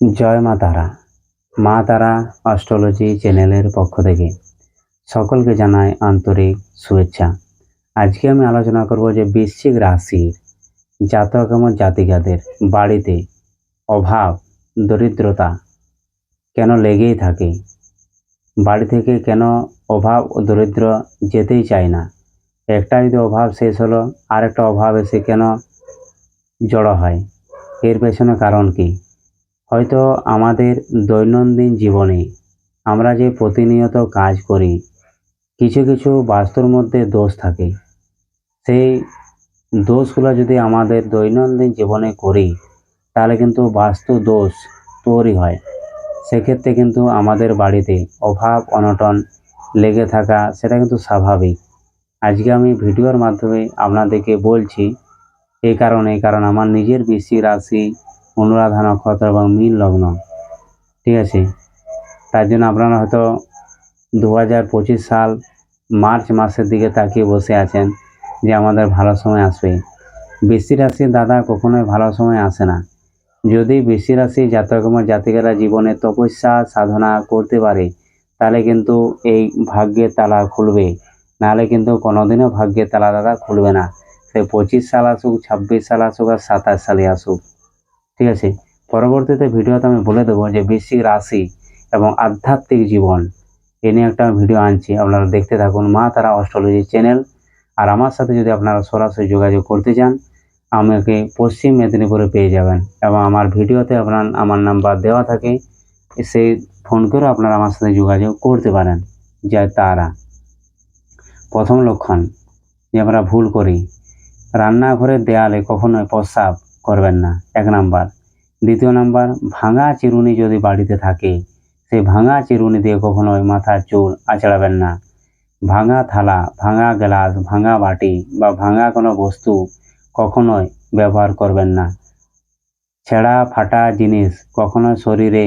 জয় মা তারা। মা তারা অস্ট্রোলজি চ্যানেলের পক্ষ থেকে সকলকে জানায় আন্তরিক শুভেচ্ছা। আজকে আমি আলোচনা করব যে বৃশ্চিক রাশির জাতক এবং জাতিকাদের বাড়িতে অভাব, দরিদ্রতা কেন লেগেই থাকে? বাড়ি থেকে কেন অভাব ও দরিদ্র যেতেই চায় না? একটা যদি অভাব শেষ হলো, আরেকটা অভাব এসে কেন জড়ো হয়? এর পেছনে কারণ কি? হয়তো আমাদের দৈনন্দিন জীবনে আমরা যে প্রতিনিয়ত কাজ করি, কিছু কিছু বাস্তুর মধ্যে দোষ থাকে। সেই দোষগুলো যদি আমাদের দৈনন্দিন জীবনে করি, তাহলে কিন্তু বাস্তু দোষ তৈরি হয়। সেক্ষেত্রে কিন্তু আমাদের বাড়িতে অভাব, অনটন লেগে থাকা, সেটা কিন্তু স্বাভাবিক। আজকে আমি ভিডিওর মাধ্যমে আপনাদেরকে বলছি এই কারণে, কারণ আমার নিজের বৃষ্টি রাশি অনুরাধা নক্ষত্র এবং মীন লগ্ন। ঠিক আছে? তার জন্য আপনারা হয়তো দু হাজার পঁচিশ সাল মার্চ মাসের দিকে তাকিয়ে বসে আছেন যে আমাদের ভালো সময় আসবে। বৃষ্টি রাশির দাদা কখনোই ভালো সময় আসে না। যদি বৃষ্টি রাশি জাতক এবং জাতিকারা জীবনে তপস্যা, সাধনা করতে পারে, তাহলে কিন্তু এই ভাগ্যের তালা খুলবে। নাহলে কিন্তু কোনোদিনও ভাগ্যের তালা দাদা খুলবে না। সে পঁচিশ সাল আসুক, ছাব্বিশ সাল আসুক আর সাতাশ সালে আসুক। ঠিক আছে? পরবর্তীতে ভিডিওতে আমি বলে দেবো যে বৃশ্চিক রাশি এবং আধ্যাত্মিক জীবন এ নিয়ে একটা ভিডিও আনছি। আপনারা দেখতে থাকুন মা তারা অস্ট্রোলজি চ্যানেল। আর আমার সাথে যদি আপনারা সরাসরি যোগাযোগ করতে চান, আমাকে পশ্চিম মেদিনীপুরে পেয়ে যাবেন এবং আমার ভিডিওতে আপনার, আমার নাম্বার দেওয়া থাকে। সেই ফোন করে আপনারা আমার সাথে যোগাযোগ করতে পারেন যা তারা। প্রথম লক্ষণ, যে আমরা ভুল করি। রান্নাঘরের দেয়ালে কখনোই প্রস্রাব করবেন না। এক নাম্বার। দ্বিতীয় নাম্বার, ভাঙা চিরুনি যদি বাড়িতে থাকে সেই ভাঙা চিরুনি দিয়ে কখনোই মাথার চুল আঁচড়াবেন না। ভাঙা থালা, ভাঙা গ্লাস, ভাঙা বাটি বা ভাঙা কোনো বস্তু কখনোই ব্যবহার করবেন না। ছেঁড়া, ফাটা জিনিস কখনোই শরীরে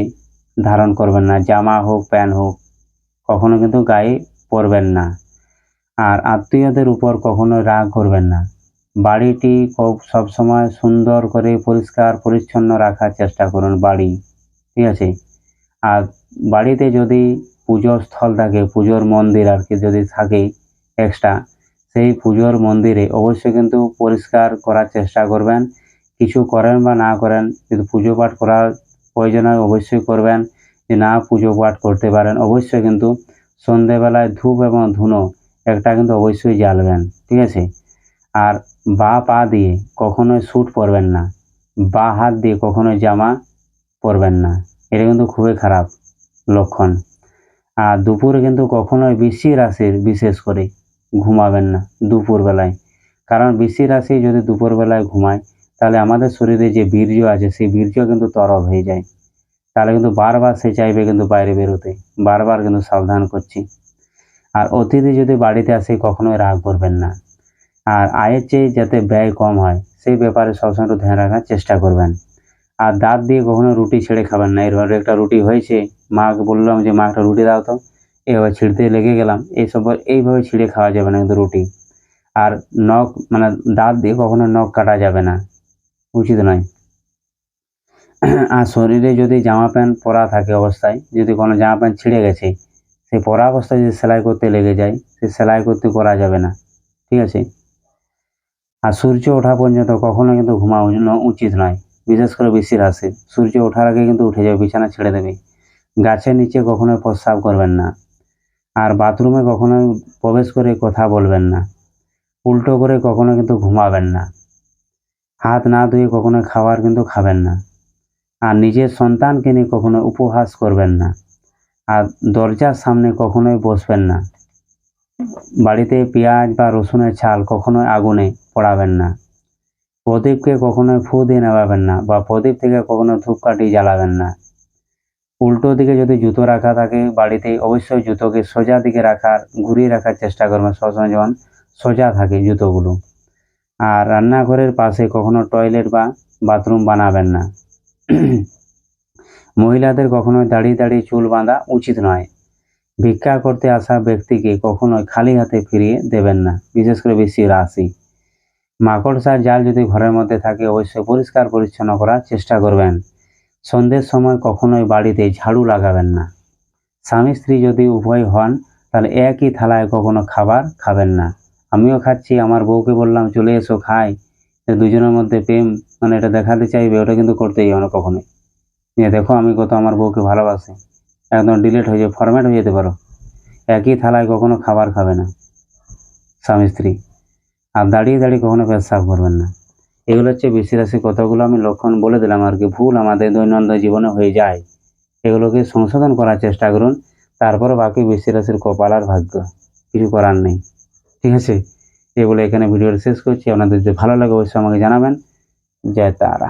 ধারণ করবেন না। জামা হোক, প্যান্ট হোক, কখনো কিন্তু গায়ে পরবেন না। আর আত্মীয়দের উপর কখনো রাগ করবেন না। বাড়িটি সবসময় সুন্দর করে পরিষ্কার, পরিচ্ছন্ন রাখার চেষ্টা করুন বাড়ি, ঠিক আছে? আর বাড়িতে যদি পুজোর স্থল থাকে, পুজোর মন্দির আর কি যদি থাকে এক্সট্রা সেই পুজোর মন্দিরে অবশ্যই কিন্তু পরিষ্কার করার চেষ্টা করবেন। কিছু করেন বা না করেন কিন্তু পুজো পাঠ করার প্রয়োজন হয় অবশ্যই করবেন। যে না পুজো পাঠ করতে পারেন, অবশ্যই কিন্তু সন্ধেবেলায় ধূপ এবং ধুনো একটা কিন্তু অবশ্যই জ্বালবেন, ঠিক আছে? আর বা পা দিয়ে কখনোই স্যুট পরবেন না। বা হাত দিয়ে কখনোই জামা পরবেন না। এটা কিন্তু খুবই খারাপ লক্ষণ। আর দুপুরে কিন্তু কখনোই বৃষ্টি রাশির বিশেষ করে ঘুমাবেন না দুপুরবেলায়। কারণ বৃষ্টি রাশি যদি দুপুরবেলায় ঘুমায়, তাহলে আমাদের শরীরে যে বীর্য আছে, সেই বীর্য কিন্তু তরল হয়ে যায়। তাহলে কিন্তু বারবার সে চাইবে কিন্তু বাইরে বেরোতে। বারবার কিন্তু সাবধান করছি। আর অতিথি যদি বাড়িতে আসে, কখনোই রাগ করবেন না। আর আয়ের চেয়ে যাতে ব্যয় কম হয়, সেই ব্যাপারে সবসময় একটু ধ্যান রাখার চেষ্টা করবেন। আর দাঁত দিয়ে কখনো রুটি ছেড়ে খাবেন না। এরভাবে একটা রুটি হয়েছে মাকে বললাম যে, মা, একটা রুটি দাও তো। এভাবে ছিঁড়তে লেগে গেলাম। এইসব এইভাবে ছিঁড়ে খাওয়া যাবে না কিন্তু রুটি। আর নখ মানে দাঁত দিয়ে কখনো নখ কাটা যাবে না। উচিত নয়। আর শরীরে যদি জামা প্যান্ট পরা থাকে অবস্থায়, যদি কোনো জামা প্যান্ট ছিঁড়ে গেছে, সেই পরা অবস্থায় যদি সেলাই করতে লেগে যায় সে সেলাই করতে করা যাবে না। ঠিক আছে? আর সূর্য ওঠা পর্যন্ত কখনো কিন্তু ঘুমানো উচিত নয়, বিশেষ করে বেশি রাশি। সূর্য ওঠার আগে কিন্তু উঠে যাবে বিছানা ছেড়ে দেবে। গাছের নিচে কখনোই প্রস্রাব করবেন না। আর বাথরুমে কখনোই প্রবেশ করে কথা বলবেন না। উল্টো করে কখনো কিন্তু ঘুমাবেন না। হাত না ধুয়ে কখনো খাবার কিন্তু খাবেন না। আর নিজের সন্তানকে নিয়ে কখনো উপহাস করবেন না। আর দরজার সামনে কখনোই বসবেন না। বাড়িতে পেঁয়াজ বা রসুনের ছাল কখনোই আগুনে পড়াবেন না। প্রদীপকে কখনোই ফু দিয়ে নেবাবেন না বা প্রদীপ থেকে কখনো ধূপকাঠি জ্বালাবেন না। উল্টো দিকে যদি জুতো রাখা থাকে বাড়িতে অবশ্যই জুতোকে সোজা দিকে রাখার, ঘুরিয়ে রাখার চেষ্টা করবেন। সবসময় যেমন সোজা থাকে জুতোগুলো। আর রান্নাঘরের পাশে কখনো টয়লেট বা বাথরুম বানাবেন না। মহিলাদের কখনোই দাঁড়িয়ে দাঁড়িয়ে চুল বাঁধা উচিত নয়। ভিক্ষা করতে আসা ব্যক্তিকে কখনোই খালি হাতে ফিরিয়ে দেবেন না, বিশেষ করে বেশি রাশি। মাকড়সার জাল যদি ঘরের মধ্যে থাকে, অবশ্যই পরিষ্কার পরিচ্ছন্ন করার চেষ্টা করবেন। সন্ধ্যের সময় কখনোই বাড়িতে ঝাড়ু লাগাবেন না। স্বামী স্ত্রী যদি উভয় হন, তাহলে একই থালায় কখনো খাবার খাবেন না। আমিও খাচ্ছি, আমার বউকে বললাম, চলে এসো, খাই। দুজনের মধ্যে প্রেম মানে এটা দেখাতে চাইবে, ওটা কিন্তু করতেই হবে না কখনোই। নিয়ে দেখো আমি কত আমার বউকে ভালোবাসি। একদম ডিলেট হয়ে যাবে ফরম্যাট হয়ে যেতে পারো। একই থালায় কখনো খাবার খাবে না। স্বামী স্ত্রী। আর দাঁড়িয়ে দাঁড়িয়ে কখনো পেশাব করবেন না। এগুলো হচ্ছে বেশি রাশি কতগুলো আমি লক্ষণ বলে দিলাম আর কি, ভুল আমাদের দৈনন্দিন জীবনে হয়ে যায়। এগুলোকে সংশোধন করার চেষ্টা করুন, তারপর বাকি বেশি রাশির কপাল আর ভাগ্য, কিছু করার নেই। ঠিক আছে? এগুলো এখানে ভিডিওটা শেষ করছি। আপনাদের যদি ভালো লাগে অবশ্যই আমাকে জানাবেন। জয় তারা।